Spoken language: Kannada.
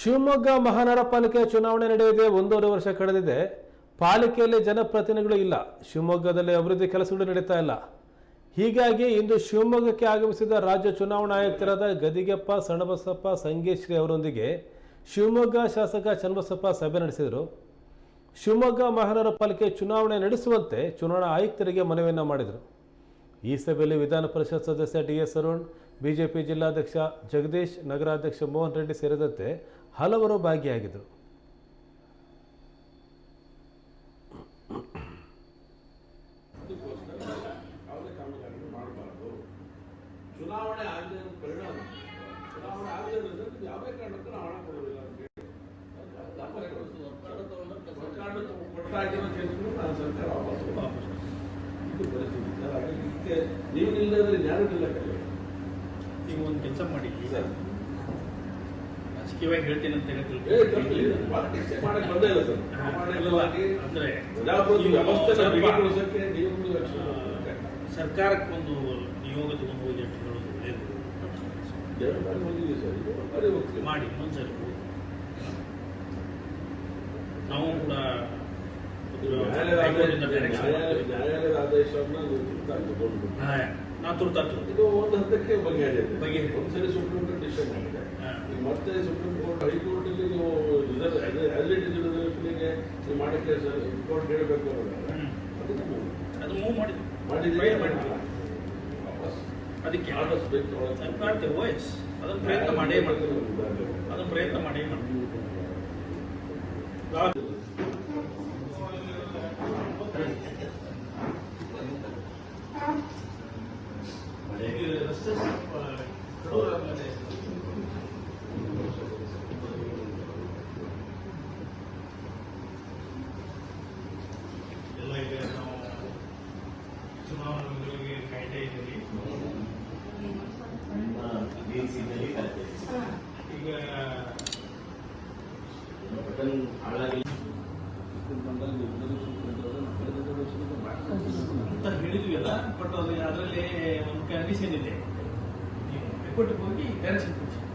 ಶಿವಮೊಗ್ಗ ಮಹಾನಗರ ಪಾಲಿಕೆ ಚುನಾವಣೆ ನಡೆಯದೆ ಒಂದೂವರೆ ವರ್ಷ ಕಳೆದಿದೆ. ಪಾಲಿಕೆಯಲ್ಲಿ ಜನಪ್ರತಿನಿಧಿಗಳು ಇಲ್ಲ. ಶಿವಮೊಗ್ಗದಲ್ಲಿ ಅಭಿವೃದ್ಧಿ ಕೆಲಸಗಳು ನಡೀತಾ ಇಲ್ಲ. ಹೀಗಾಗಿ ಇಂದು ಶಿವಮೊಗ್ಗಕ್ಕೆ ಆಗಮಿಸಿದ ರಾಜ್ಯ ಚುನಾವಣಾ ಆಯುಕ್ತರಾದ ಗದಿಗೆಪ್ಪ ಸಣಬಸಪ್ಪ ಸಂಗೇಶ್ರೀ ಅವರೊಂದಿಗೆ ಶಿವಮೊಗ್ಗ ಶಾಸಕ ಚನ್ನಬಸಪ್ಪ ಸಭೆ ನಡೆಸಿದರು. ಶಿವಮೊಗ್ಗ ಮಹಾನಗರ ಪಾಲಿಕೆ ಚುನಾವಣೆ ನಡೆಸುವಂತೆ ಚುನಾವಣಾ ಆಯುಕ್ತರಿಗೆ ಮನವಿಯನ್ನು ಮಾಡಿದರು. ಈ ಸಭೆಯಲ್ಲಿ ವಿಧಾನ ಪರಿಷತ್ ಸದಸ್ಯ ಡಿ ಎಸ್ ಅರುಣ್, ಬಿಜೆಪಿ ಜಿಲ್ಲಾಧ್ಯಕ್ಷ ಜಗದೀಶ್, ನಗರಾಧ್ಯಕ್ಷ ಮೋಹನ್ ರೆಡ್ಡಿ ಸೇರಿದಂತೆ ಹಲವರು ಭಾಗಿಯಾಗಿದ್ದರು. ಈಗ ಚುನಾವಣೆ ಆಗದೆ ಪರಿಣಾಮ. ಚುನಾವಣೆ ಆಗದೆ ಇರೋದ್ರಿಂದ ಯಾವುದೇ ಕಾರಣಕ್ಕೂ ನಾವು ಹಣ ಕೊಡೋದಿಲ್ಲ ಅಂತ ಹೇಳಿ. ಸರ್ಕಾರ ಕೊಟ್ಟಾಗಿರೋ ಕೇಸ್ಗಳು ನಾನು ಸರ್ಕಾರ ವಾಪಸ್ ವಾಪಸ್ ಇದು ಪರಿಸ್ಥಿತಿ ಸರ್ ಹಾಗಾಗಿ ಇದಕ್ಕೆ ನೀವು ನಿಲ್ಲದ್ರೆ ಯಾರು ನಿಲ್ಲಕ್ಕಾಗಲ್ಲ ನೀವು ಒಂದು ಕೆಲಸ ಮಾಡಿ ಸರ್. ರಾಜಕೀಯವಾಗಿ ಹೇಳ್ತೀನಿ ಅಂತ ಹೇಳಿ ಅಂದ್ರೆ ಮಾಡ್ಬೇಕು. ಸರ್ಕಾರಕ್ಕೊಂದು ನಿಯೋಗ ತಗೊಂಡು ಹೋಗಿ ಅಂತ ಹೇಳೋದು ಹೋಗ್ತೀವಿ ಮಾಡಿ ಒಂದ್ಸರಿ ಹೋಗಿ. ನಾವು ಕೂಡ ಒಂದು. ನ್ಯಾಯಾಲಯದ ಆದೇಶವನ್ನ ನಾವು ತುರ್ತಾತು ಇದು ಒಂದು ಹಂತಕ್ಕೆ ಬಗೆಹರಿಯುತ್ತೆ ಬಗೆಹರಿಯುತ್ತೆ. ಒಂದ್ಸರಿ ಸುಪ್ರೀಂ ಕೋರ್ಟ್ ಡಿಸಿಷನ್. ಈಗ ಮತ್ತೆ ಸುಪ್ರೀಂ ಕೋರ್ಟ್ ಹೈಕೋರ್ಟ್ ಅಲ್ಲಿ ನೀವು ಅಲಿಟಿ ನೀವು ಮಾಡಕ್ಕೆ ಕೋರ್ಟ್ ಹೇಳಬೇಕು ಅದು ಮೂವ್ ಮಾಡಿದ್ವಿ ಮಾಡಿದ್ವಿ ವಾಪಸ್. ಅದಕ್ಕೆ. ಆರ್ಡರ್ಸ್ ಬೇಕು. ಸರ್ಕಾರ ವಾಯ್ಸ್ ಅದನ್ನು ಪ್ರಯತ್ನ ಮಾಡೇ ಮಾಡ್ತೀವಿ. ಅದನ್ನು ಪ್ರಯತ್ನ ಮಾಡೇ ಮಾಡ್ತೀವಿ. ಎಲ್ಲ ಇದೆ ನಾವು ಚುನಾವಣೆಗಳಿಗೆ ಕಾಯ್ತಾ ಇದ್ದೀವಿ ಈಗ ಅಂತ ಹೇಳಿದ್ವಿ ಅಲ್ಲ ಬಟ್ ಅದು ಅದರಲ್ಲಿ ಒಂದು ಕಂಡೀಷನ್ ಇದೆ. ನೀವು ಹೈಕೋರ್ಟ್ಗೆ ಹೋಗಿ ಡೈರೆಕ್ಷನ್ ಕೊಡಿ ಮೇರು ಮೇರು